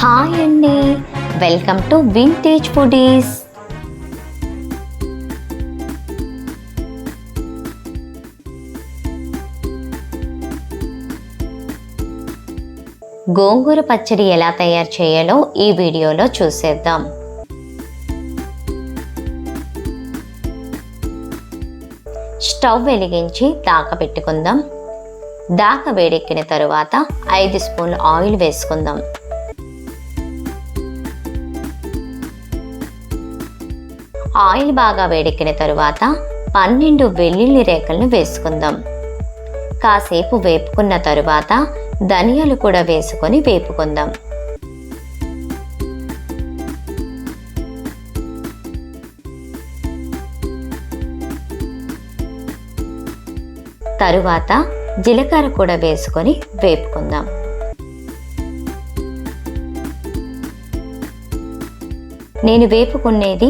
Hi అండి. Welcome to vintage foodies gongura pachadi ఎలా తయారు చేయాలో ఈ వీడియోలో చూసేద్దాం. స్టవ్ వెలిగించి దాక పెట్టుకుందాం. దాక వేడెక్కిన తరువాత ఐదు స్పూన్లు ఆయిల్ వేసుకుందాం. ఆయిల్ బాగా వేడెక్కిన తరువాత పన్నెండు వెల్లుల్లి రేఖలను వేసుకుందాం. కాసేపు వేపుకున్న తరువాత ధనియాలు కూడా వేసుకొని వేపుకుందాం. తరువాత జీలకర్ర కూడా వేసుకొని వేపుకుందాం. నేను వేపుకునేది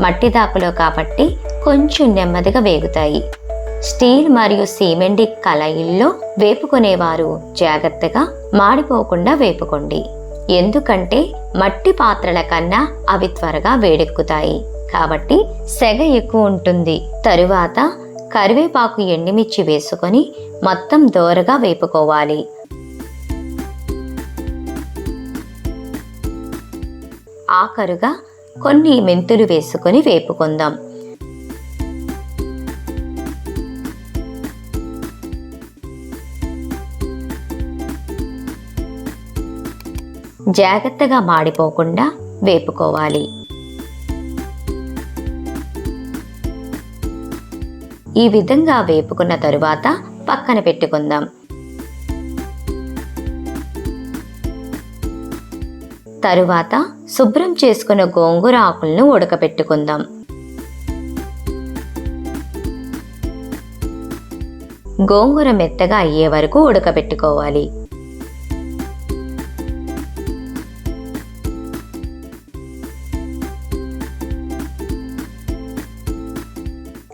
మట్టి దాకులో కాబట్టి కొంచెం నెమ్మదిగా వేగుతాయి. స్టీల్ మరియు సిమెంట్ కళాయిల్లో వేపుకునేవారు జాగ్రత్తగా మాడిపోకుండా వేపుకోండి. ఎందుకంటే మట్టి పాత్రల కన్నా అవి త్వరగా వేడెక్కుతాయి. కాబట్టి సెగ ఎక్కువ ఉంటుంది. తరువాత కరివేపాకు ఎండుమిర్చి వేసుకొని మొత్తం దోరగా వేపుకోవాలి. ఆఖరుగా కొన్ని మెంతులు వేసుకొని వేపుకుందాం. జాగ్రత్తగా మాడిపోకుండా వేపుకోవాలి. ఈ విధంగా వేపుకున్న తరువాత పక్కన పెట్టుకుందాం. తరువాత శుభ్రం చేసుకున్న గోంగూర ఆకులను ఉడకపెట్టుకుందాం గోంగూర మెత్తగా అయ్యే వరకు ఉడకబెట్టుకోవాలి.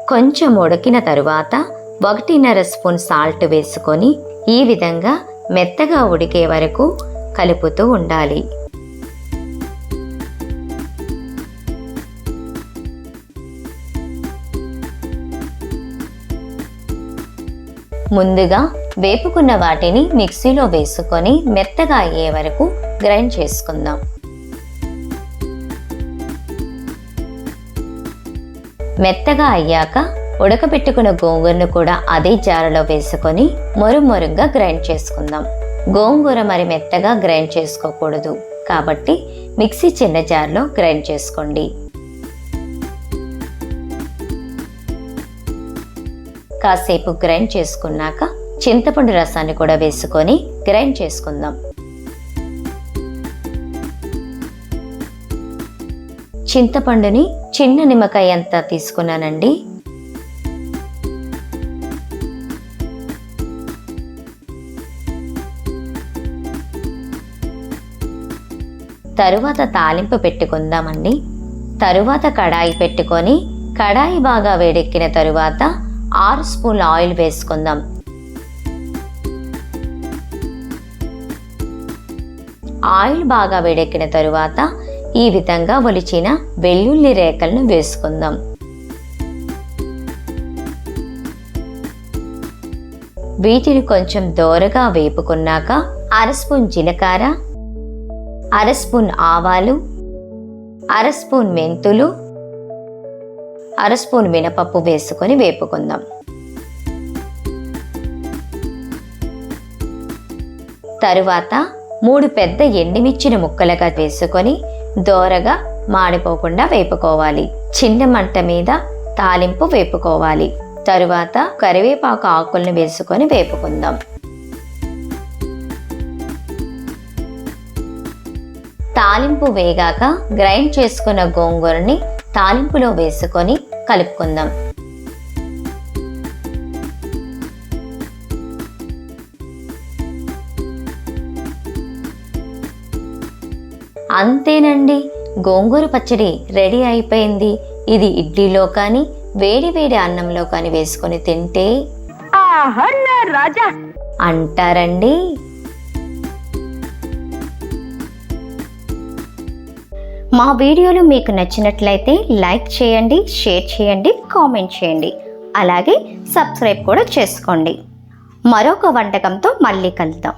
కొంచెం ఉడికిన తరువాత ఒకటిన్నర స్పూన్ సాల్ట్ వేసుకొని ఈ విధంగా మెత్తగా ఉడికే వరకు కలుపుతూ ఉండాలి. ముందుగా వేపుకున్న వాటిని మిక్సీలో వేసుకొని మెత్తగా అయ్యే వరకు గ్రైండ్ చేసుకుందాం. మెత్తగా అయ్యాక ఉడకబెట్టుకున్న గోంగూరను కూడా అదే జారలో వేసుకొని మొరుమొరుగ్గా గ్రైండ్ చేసుకుందాం. గోంగూర మరి మెత్తగా గ్రైండ్ చేసుకోకూడదు. కాబట్టి మిక్సీ చిన్న జార్లో గ్రైండ్ చేసుకోండి. కాసేపు గ్రైండ్ చేసుకున్నాక చింతపండు రసాన్ని కూడా వేసుకొని గ్రైండ్ చేసుకుందాం. చింతపండుని చిన్న నిమ్మకాయ అంతా తీసుకున్నానండి. తరువాత తాలింపు పెట్టుకుందామండి. తరువాత కడాయి పెట్టుకొని కడాయి బాగా వేడెక్కిన తరువాత ఆరు స్పూన్ల ఆయిల్ వేసుకుందాం. ఆయిల్ బాగా వేడెక్కిన తరువాత ఈ విధంగా ఒలిచిన వెల్లుల్లి రేఖలను వేసుకుందాం. వీటిని కొంచెం దోరగా వేపుకున్నాక అర స్పూన్ జీలకర్ర అర స్పూన్ ఆవాలు అర స్పూన్ మెంతులు అర స్పూన్ మినపప్పు వేసుకొని వేపుకుందాం. తరువాత మూడు పెద్ద ఎండిమిర్చిన ముక్కలుగా వేసుకొని దోరగా మాడిపోకుండా వేపుకోవాలి. చిన్న మంట మీద తాలింపు వేపుకోవాలి. తరువాత కరివేపాకు ఆకులను వేసుకొని వేపుకుందాం. తాలింపు వేగాక గ్రైండ్ చేసుకున్న గోంగూరని తాలింపులో వేసుకొని కలుపుకుందాం. అంతేనండి గోంగూర పచ్చడి రెడీ అయిపోయింది. ఇది ఇడ్లీలో కానీ వేడి వేడి అన్నంలో కానీ వేసుకొని తింటే రాజా. అంటారండి. మా వీడియోలు మీకు నచ్చినట్లయితే లైక్ చేయండి షేర్ చేయండి కామెంట్ చేయండి. అలాగే సబ్స్క్రైబ్ కూడా చేసుకోండి. మరొక వంటకంతో మళ్ళీ కలుద్దాం.